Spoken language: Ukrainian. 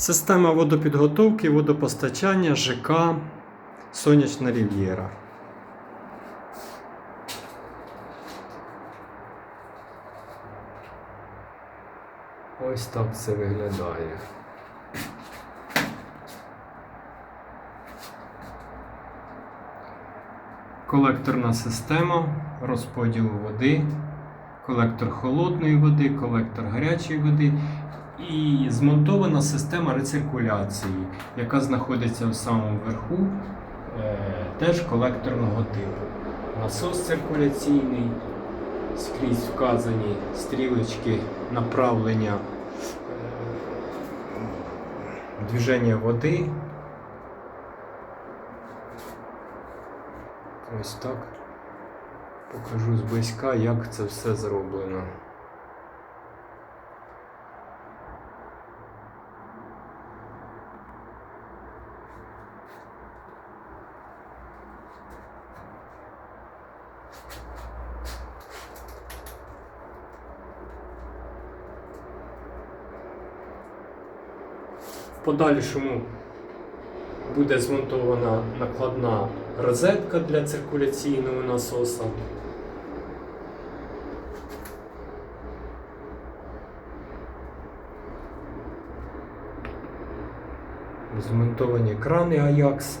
Система водопідготовки, водопостачання, ЖК, Сонячна Рів'єра. Ось так це виглядає. Колекторна система розподілу води, колектор холодної води, колектор гарячої води і змонтована система рециркуляції, яка знаходиться в самому верху, е, теж колекторного типу. Насос циркуляційний, скрізь вказані стрілочки направлення е, движення води. Ось так покажу зблизька, як це все зроблено. Подальшому буде змонтована накладна розетка для циркуляційного насоса. Змонтовані крани Ajax.